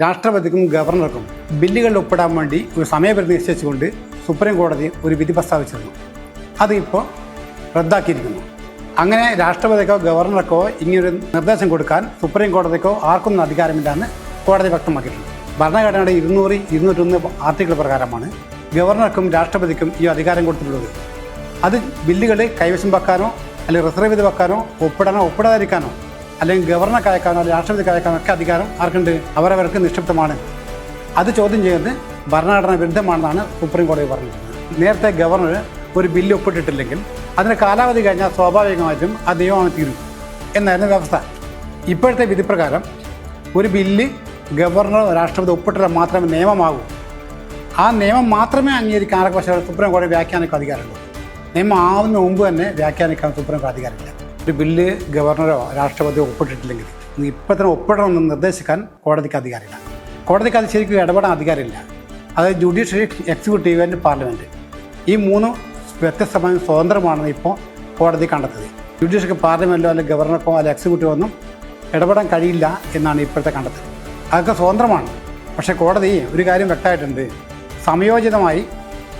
രാഷ്ട്രപതിക്കും ഗവർണർക്കും ബില്ലുകളിൽ ഒപ്പിടാൻ വേണ്ടി ഒരു സമയപരിധി നിശ്ചയിച്ചുകൊണ്ട് സുപ്രീം കോടതി ഒരു വിധി പ്രസ്താവിച്ചിരുന്നു. അത് ഇപ്പോൾ റദ്ദാക്കിയിരിക്കുന്നു. അങ്ങനെ രാഷ്ട്രപതിക്കോ ഗവർണർക്കോ ഇങ്ങനൊരു നിർദ്ദേശം കൊടുക്കാൻ സുപ്രീം കോടതിക്കോ ആർക്കൊന്നും അധികാരമില്ലെന്ന് കോടതി വ്യക്തമാക്കിയിട്ടുണ്ട്. ഭരണഘടനയുടെ ഇരുന്നൂറ് ഇരുന്നൂറ്റൊന്ന് ആർട്ടിക്കിൾ പ്രകാരമാണ് ഗവർണർക്കും രാഷ്ട്രപതിക്കും ഈ അധികാരം കൊടുത്തിട്ടുള്ളത്. അത് ബില്ലുകൾ കൈവശം വെക്കാനോ അല്ലെങ്കിൽ റിസർവ് ചെയ്ത് വെക്കാനോ ഒപ്പിടാനോ ഒപ്പിടാതിരിക്കാനോ അല്ലെങ്കിൽ ഗവർണർക്ക് അയക്കാനോ അല്ലെങ്കിൽ രാഷ്ട്രപതിക്ക് അയക്കാനോ ഒക്കെ അധികാരം ആർക്കുണ്ട്? അവരവർക്ക് നിക്ഷിപ്തമാണ്. അത് ചോദ്യം ചെയ്യുന്നത് ഭരണഘടന വിരുദ്ധമാണെന്നാണ് സുപ്രീം കോടതി പറഞ്ഞത്. നേരത്തെ ഗവർണർ ഒരു ബില്ല് ഒപ്പിട്ടിട്ടില്ലെങ്കിൽ അതിന് കാലാവധി കഴിഞ്ഞാൽ സ്വാഭാവികമായിട്ടും ആ നിയമമായി തീരും എന്നായിരുന്നു വ്യവസ്ഥ. ഇപ്പോഴത്തെ വിധിപ്രകാരം ഒരു ബില്ല് ഗവർണർ രാഷ്ട്രപതി ഒപ്പിട്ടാൽ മാത്രമേ നിയമമാകൂ. ആ നിയമം മാത്രമേ അംഗീകരിക്കാൻ ആർക്കും പക്ഷേ സുപ്രീം കോടതി വ്യാഖ്യാനിക്കാൻ അധികാരമുള്ളൂ. നിയമം ആവുന്ന മുമ്പ് തന്നെ വ്യാഖ്യാനിക്കാൻ സുപ്രീം കോടതി അധികാരമില്ല. ഒരു ബില്ല് ഗവർണറോ രാഷ്ട്രപതിയോ ഒപ്പിട്ടിട്ടില്ലെങ്കിൽ ഇപ്പം തന്നെ ഒപ്പിടണമെന്ന് നിർദ്ദേശിക്കാൻ കോടതിക്ക് അധികാരമില്ല. കോടതിക്ക് അത് ശരിക്കും ഇടപെടാൻ അധികാരമില്ല. അതായത് ജുഡീഷ്യറി എക്സിക്യൂട്ടീവ് ആൻഡ് പാർലമെന്റ്. ഈ മൂന്ന് വ്യത്യസ്തമായ സ്വതന്ത്രമാണെന്ന് ഇപ്പോൾ കോടതി കണ്ടെത്തിയത് ജുഡീഷ്യറി പാർലമെന്റോ അല്ലെങ്കിൽ ഗവർണർക്കോ അല്ലെങ്കിൽ എക്സിക്യൂട്ടീവോ ഒന്നും ഇടപെടാൻ കഴിയില്ല എന്നാണ് ഇപ്പോഴത്തെ കണ്ടെത്തൽ. അതൊക്കെ സ്വതന്ത്രമാണ്. പക്ഷേ കോടതി ഒരു കാര്യം വ്യക്തമായിട്ടുണ്ട്. സമയോചിതമായി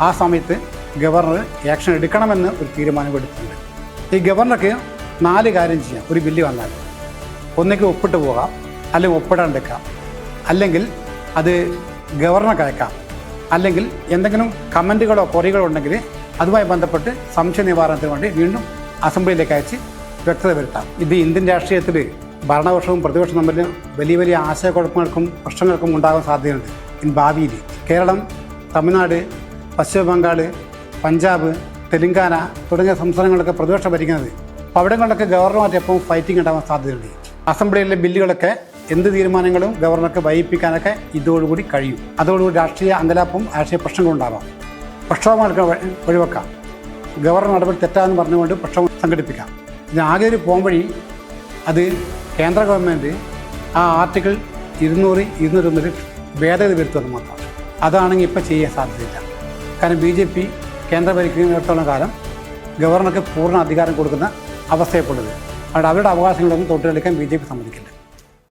ആ സമയത്ത് ഗവർണർ ആക്ഷൻ എടുക്കണമെന്ന് ഒരു തീരുമാനം എടുത്തിട്ടുണ്ട്. ഈ ഗവർണർക്ക് നാല് കാര്യം ചെയ്യാം. ഒരു ബില്ല് വന്നാൽ. ഒന്നിക്ക് ഒപ്പിട്ട് പോകാം. അല്ലെങ്കിൽ ഒപ്പിടാണ്ടെക്കാം അല്ലെങ്കിൽ അത് ഗവർണർ അയക്കാം അല്ലെങ്കിൽ എന്തെങ്കിലും കമന്റുകളോ കൊറികളോ ഉണ്ടെങ്കിൽ അതുമായി ബന്ധപ്പെട്ട് സംശയ നിവാരണത്തിന് വേണ്ടി വീണ്ടും അസംബ്ലിയിലേക്ക് അയച്ച് വ്യക്തത വരുത്താം. ഇത് ഇന്ത്യൻ രാഷ്ട്രീയത്തിൽ ഭരണപക്ഷവും പ്രതിപക്ഷവും തമ്മിൽ വലിയ വലിയ ആശയക്കുഴപ്പങ്ങൾക്കും പ്രശ്നങ്ങൾക്കും ഉണ്ടാകാൻ സാധ്യതയുണ്ട് ഇൻ ഭാവിയിൽ. കേരളം തമിഴ്നാട് പശ്ചിമ ബംഗാൾ പഞ്ചാബ് തെലങ്കാന തുടങ്ങിയ സംസ്ഥാനങ്ങളൊക്കെ പ്രതിപക്ഷം ഭരിക്കുന്നത് അപ്പോൾ അവിടങ്ങളിലൊക്കെ എപ്പോൾ ഫൈറ്റിംഗ് ഉണ്ടാവാൻ സാധ്യതയുണ്ട്. അസംബ്ലിയിലെ ബില്ലുകളൊക്കെ എന്ത് തീരുമാനങ്ങളും ഗവർണർക്ക് വൈകിപ്പിക്കാനൊക്കെ ഇതോടുകൂടി കഴിയും. അതോടുകൂടി രാഷ്ട്രീയ അങ്കലാപ്പും രാഷ്ട്രീയ പ്രശ്നങ്ങളും ഉണ്ടാവാം. പ്രക്ഷോഭങ്ങൾക്ക് ഒഴിവാക്കാം ഗവർണർ നടപടി തെറ്റാന്ന് പറഞ്ഞുകൊണ്ട് പ്രക്ഷോഭം സംഘടിപ്പിക്കാം. ആകെ ഒരു പോംവഴി അത് കേന്ദ്ര ഗവൺമെന്റ് ആ ആർട്ടിക്കിൾ ഇരുന്നൂറ് ഇരുന്നൂറ്റൊന്നിൽ ഭേദഗതി വരുത്തുന്നത് മാത്രമാണ് അതാണെങ്കിൽ ഇപ്പോൾ ചെയ്യാൻ സാധ്യതയില്ല. കാരണം ബി ജെ പി കേന്ദ്ര ഭരിക്കുന്നിടത്തോളം കാലം ഗവർണർക്ക് പൂർണ അധികാരം കൊടുക്കുന്ന അവസ്ഥയെപ്പെടുന്നത്. അതുകൊണ്ട് അവരുടെ അവകാശങ്ങളൊന്നും തൊട്ടുകളിക്കാൻ ബി ജെ പി സമ്മതിക്കില്ല.